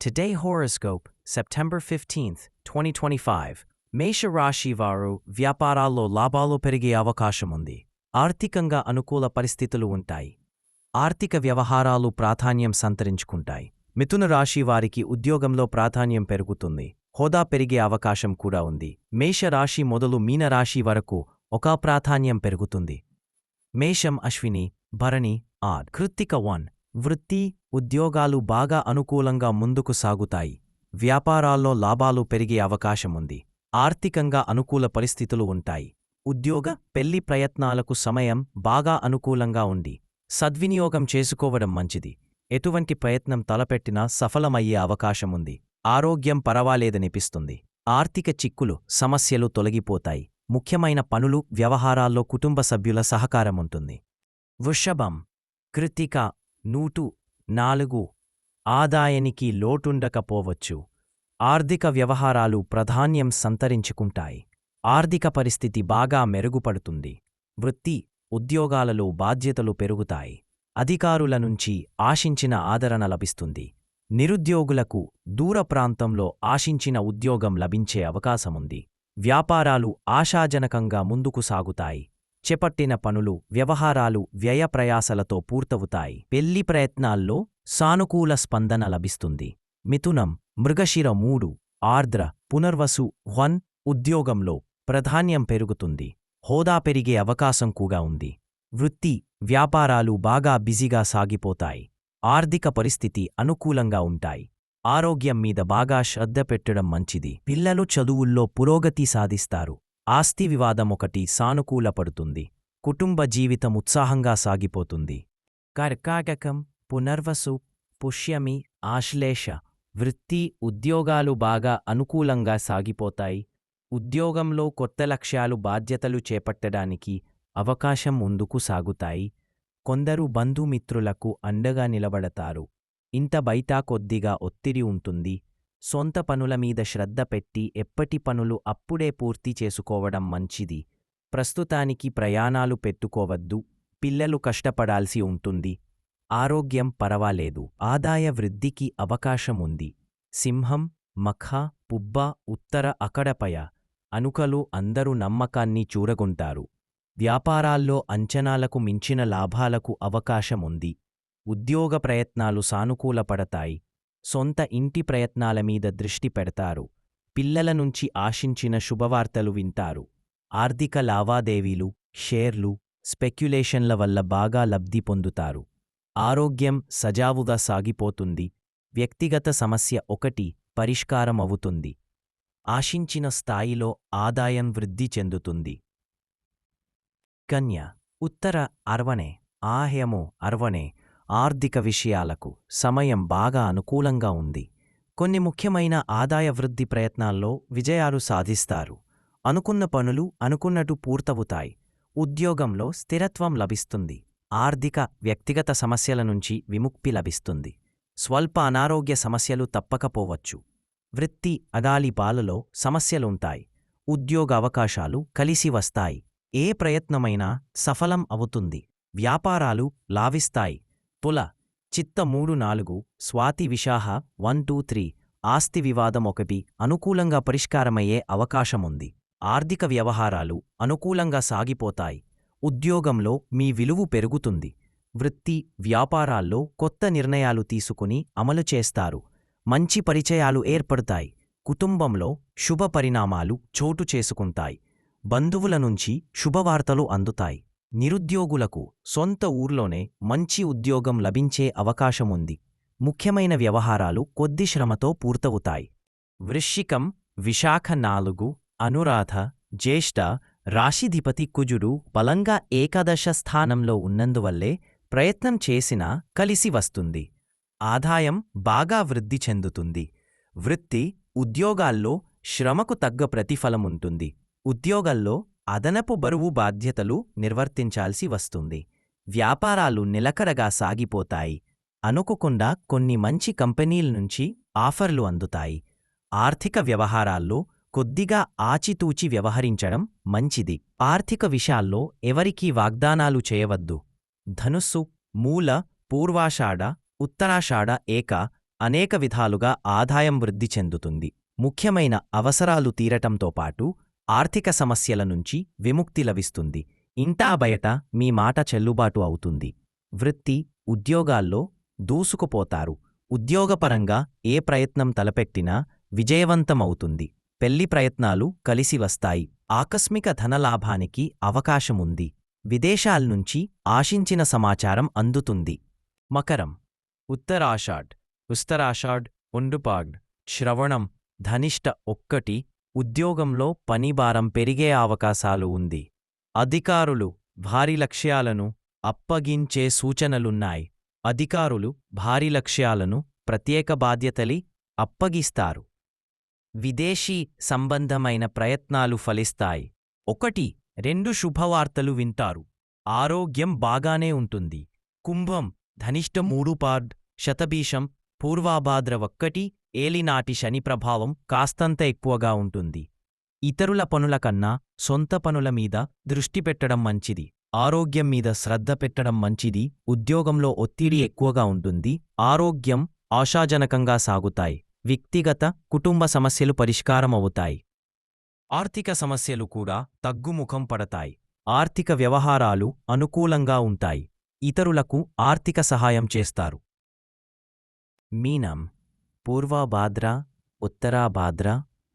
Today horoscope, September 15th, 2025. మేష రాశి వారు వ్యాపారాల్లో లాభాలు పెరిగే అవకాశం ఉంది. ఆర్థికంగా అనుకూల పరిస్థితులు ఉంటాయి. ఆర్థిక వ్యవహారాలు ప్రాధాన్యం సంతరించుకుంటాయి. మిథున రాశి వారికి ఉద్యోగంలో ప్రాధాన్యం పెరుగుతుంది. హోదా పెరిగే అవకాశం కూడా ఉంది. మేష రాశి మొదలు మీన రాశి వరకు ఒక ప్రాధాన్యం పెరుగుతుంది. మేషం అశ్విని భరణి ఆడ్ కృత్తిక వన్ వృత్తి ఉద్యోగాలు బాగా అనుకూలంగా ముందుకు సాగుతాయి. వ్యాపారాల్లో లాభాలు పెరిగే అవకాశముంది. ఆర్థికంగా అనుకూల పరిస్థితులు ఉంటాయి. ఉద్యోగ పెళ్ళి ప్రయత్నాలకు సమయం బాగా అనుకూలంగా ఉంది. సద్వినియోగం చేసుకోవడం మంచిది. ఎటువంటి ప్రయత్నం తలపెట్టినా సఫలమయ్యే అవకాశముంది. ఆరోగ్యం పరవాలేదనిపిస్తుంది. ఆర్థిక చిక్కులు సమస్యలు తొలగిపోతాయి. ముఖ్యమైన పనులు వ్యవహారాల్లో కుటుంబ సభ్యుల సహకారముంటుంది. వృషభం కృతిక నూటు నాలుగు ఆదాయానికి లోటుండకపోవచ్చు. ఆర్థిక వ్యవహారాలు ప్రాధాన్యం సంతరించుకుంటాయి. ఆర్థిక పరిస్థితి బాగా మెరుగుపడుతుంది. వృత్తి ఉద్యోగాలలో బాధ్యతలు పెరుగుతాయి. అధికారుల నుంచి ఆశించిన ఆదరణ లభిస్తుంది. నిరుద్యోగులకు దూర ప్రాంతంలో ఆశించిన ఉద్యోగం లభించే అవకాశముంది. వ్యాపారాలు ఆశాజనకంగా ముందుకు సాగుతాయి. చేపట్టిన పనులు వ్యవహారాలు వ్యయప్రయాసలతో పూర్తవుతాయి. పెళ్ళి ప్రయత్నాల్లో సానుకూల స్పందన లభిస్తుంది. మిథునం మృగశిర మూడు ఆర్ద్ర పునర్వసు వన్ ఉద్యోగంలో ప్రాధాన్యం పెరుగుతుంది. హోదా పెరిగే అవకాశం కూడా ఉంది. వృత్తి వ్యాపారాలు బాగా బిజీగా సాగిపోతాయి. ఆర్థిక పరిస్థితి అనుకూలంగా ఉంటాయి. ఆరోగ్యం మీద బాగా శ్రద్ధ పెట్టడం మంచిది. పిల్లలు చదువుల్లో పురోగతి సాధిస్తారు. ఆస్తి వివాదమొకటి సానుకూలపడుతుంది. కుటుంబ జీవితం ఉత్సాహంగా సాగిపోతుంది. కర్కాటకం పునర్వసు పుష్యమి ఆశ్లేష వృత్తి ఉద్యోగాలు బాగా అనుకూలంగా సాగిపోతాయి. ఉద్యోగంలో కొత్త లక్ష్యాలు బాధ్యతలు చేపట్టడానికి అవకాశం ముందుకు సాగుతాయి. కొందరు బంధుమిత్రులకు అండగా నిలబడతారు. ఇంత బయట కొద్దిగా ఒత్తిడి ఉంటుంది. సొంత పనుల మీద శ్రద్ధ పెట్టి ఎప్పటి పనులు అప్పుడే పూర్తి చేసుకోవడం మంచిది. ప్రస్తుతానికి ప్రయాణాలు పెట్టుకోవద్దు పిల్లలు కష్టపడాల్సి ఉంటుంది. ఆరోగ్యం పరవాలేదు ఆదాయ వృద్ధికి అవకాశముంది. సింహం మఖ పుబ్బ ఉత్తర అకడపయ అనుకలు అందరూ నమ్మకాన్ని చూరగొంటారు. వ్యాపారాల్లో అంచనాలకు మించిన లాభాలకు అవకాశముంది. ఉద్యోగ ప్రయత్నాలు సానుకూలపడతాయి. సొంత ఇంటి ప్రయత్నాల మీద దృష్టి పెడతారు. పిల్లల నుంచి ఆశించిన శుభవార్తలు వింటారు. ఆర్థిక లావాదేవీలు షేర్లు స్పెక్యులేషన్ల వల్ల బాగా లబ్ధి పొందుతారు. ఆరోగ్యం సజావుగా సాగిపోతుంది. వ్యక్తిగత సమస్య ఒకటి పరిష్కారం అవుతుంది. ఆశించిన స్థాయిలో ఆదాయం వృద్ధి చెందుతుంది. కన్య ఉత్తర అర్వణే ఆహ్యము అర్వణే ఆర్థిక విషయాలకు సమయం బాగా అనుకూలంగా ఉంది. కొన్ని ముఖ్యమైన ఆదాయ వృద్ధి ప్రయత్నాల్లో విజయాలు సాధిస్తారు. అనుకున్న పనులు అనుకున్నట్టు పూర్తవుతాయి. ఉద్యోగంలో స్థిరత్వం లభిస్తుంది. ఆర్థిక వ్యక్తిగత సమస్యల నుంచి విముక్తి లభిస్తుంది. స్వల్ప అనారోగ్య సమస్యలు తప్పకపోవచ్చు. వృత్తి అదాలిపాలలో సమస్యలుంటాయి. ఉద్యోగ అవకాశాలు కలిసి వస్తాయి. ఏ ప్రయత్నమైనా సఫలం అవుతుంది. వ్యాపారాలు లాభిస్తాయి తుల చిత్త మూడు నాలుగు స్వాతి విశాఖ వన్ టూ త్రీ ఆస్తి వివాదం ఒకటి అనుకూలంగా పరిష్కారమయ్యే అవకాశముంది. ఆర్థిక వ్యవహారాలు అనుకూలంగా సాగిపోతాయి. ఉద్యోగంలో మీ విలువ పెరుగుతుంది. వృత్తి వ్యాపారాల్లో కొత్త నిర్ణయాలు తీసుకుని అమలు చేస్తారు. మంచి పరిచయాలు ఏర్పడతాయి. కుటుంబంలో శుభ పరిణామాలు చోటు చేసుకుంటాయి. బంధువుల నుంచి శుభవార్తలు అందుతాయి. నిరుద్యోగులకు సొంత ఊర్లోనే మంచి ఉద్యోగం లభించే అవకాశముంది. ముఖ్యమైన వ్యవహారాలు కొద్ది శ్రమతో పూర్తవుతాయి. వృశ్చికం విశాఖ నాలుగు అనురాధ జ్యేష్ఠ రాశిధిపతి కుజుడు బలంగా ఏకాదశ స్థానంలో ఉన్నందువల్లే ప్రయత్నం చేసినా కలిసి వస్తుంది. ఆదాయం బాగా వృద్ధి చెందుతుంది. వృత్తి ఉద్యోగాల్లో శ్రమకు తగ్గ ప్రతిఫలముంటుంది. ఉద్యోగాల్లో అదనపు బరువు బాధ్యతలు నిర్వర్తించాల్సి వస్తుంది. వ్యాపారాలు నిలకడగా సాగిపోతాయి. అనుకోకుండా కొన్ని మంచి కంపెనీల నుంచి ఆఫర్లు అందుతాయి. ఆర్థిక వ్యవహారాల్లో కొద్దిగా ఆచితూచి వ్యవహరించడం మంచిది. ఆర్థిక విషయాల్లో ఎవరికీ వాగ్దానాలు చేయవద్దు. ధనుస్సు మూల పూర్వాషాఢ ఉత్తరాషాఢ ఏక అనేక విధాలుగా ఆదాయం వృద్ధి చెందుతుంది. ముఖ్యమైన అవసరాలు తీరటంతో పాటు ఆర్థిక సమస్యల నుంచి విముక్తి లభిస్తుంది. ఇంటా బయట మీ మాట చెల్లుబాటు అవుతుంది. వృత్తి ఉద్యోగాల్లో దూసుకుపోతారు. ఉద్యోగపరంగా ఏ ప్రయత్నం తలపెట్టినా విజయవంతమవుతుంది. పెళ్ళి ప్రయత్నాలు కలిసి వస్తాయి. ఆకస్మిక ధనలాభానికి అవకాశముంది. విదేశాల్నుంచి ఆశించిన సమాచారం అందుతుంది. మకరం. ఉత్తరాషాఢ్. ఉత్తరాషాఢ్ ఉండుపాడ్. శ్రవణం. ధనిష్ట ఒక్కటి ఉద్యోగంలో పనిభారం పెరిగే అవకాశాలు ఉంది. అధికారులు భారీ లక్ష్యాలను అప్పగించే సూచనలున్నాయి. అధికారులు భారీ లక్ష్యాలను ప్రత్యేక బాధ్యతలి అప్పగిస్తారు. విదేశీ సంబంధమైన ప్రయత్నాలు ఫలిస్తాయి. ఒకటి రెండు శుభవార్తలు వింటారు. ఆరోగ్యం బాగానే ఉంటుంది. కుంభం ధనిష్ట మూడు శతభీషం పూర్వాభాద్ర ఒక్కటి ఏలినాటి శని ప్రభావం కాస్తంత ఎక్కువగా ఉంటుంది. ఇతరుల పనుల కన్నా సొంత పనుల మీద దృష్టి పెట్టడం మంచిది. ఆరోగ్యం మీద శ్రద్ధ పెట్టడం మంచిది. ఉద్యోగంలో ఒత్తిడి ఎక్కువగా ఉంటుంది. ఆరోగ్యం ఆశాజనకంగా సాగుతాయి. వ్యక్తిగత కుటుంబ సమస్యలు పరిష్కారమవుతాయి. ఆర్థిక సమస్యలు కూడా తగ్గుముఖం పడతాయి. ఆర్థిక వ్యవహారాలు అనుకూలంగా ఉంటాయి. ఇతరులకు ఆర్థిక సహాయం చేస్తారు. మీనం పూర్వభాద్ర ఉత్తరాభాద్ర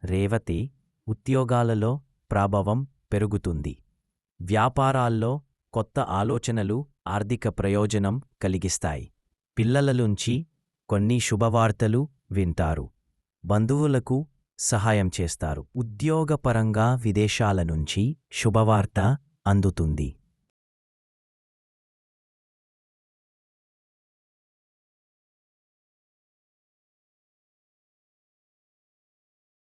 రేవతి ఉద్యోగాలలో ప్రభావం పెరుగుతుంది. వ్యాపారాల్లో కొత్త ఆలోచనలు ఆర్థిక ప్రయోజనం కలిగిస్తాయి. పిల్లలలుంచి కొన్ని శుభవార్తలు వింటారు. బంధువులకు సహాయం చేస్తారు. ఉద్యోగపరంగా విదేశాల నుంచి శుభవార్త అందుతుంది.